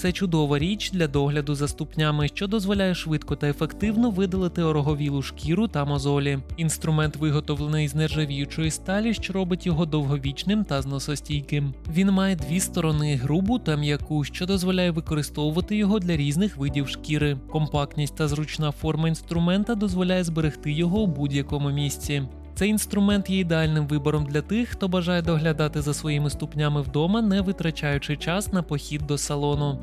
Це чудова річ для догляду за ступнями, що дозволяє швидко та ефективно видалити ороговілу шкіру та мозолі. Інструмент виготовлений з нержавіючої сталі, що робить його довговічним та зносостійким. Він має дві сторони грубу та м'яку, що дозволяє використовувати його для різних видів шкіри. Компактність та зручна форма інструмента дозволяє зберегти його у будь-якому місці. Цей інструмент є ідеальним вибором для тих, хто бажає доглядати за своїми ступнями вдома, не витрачаючи час на похід до салону.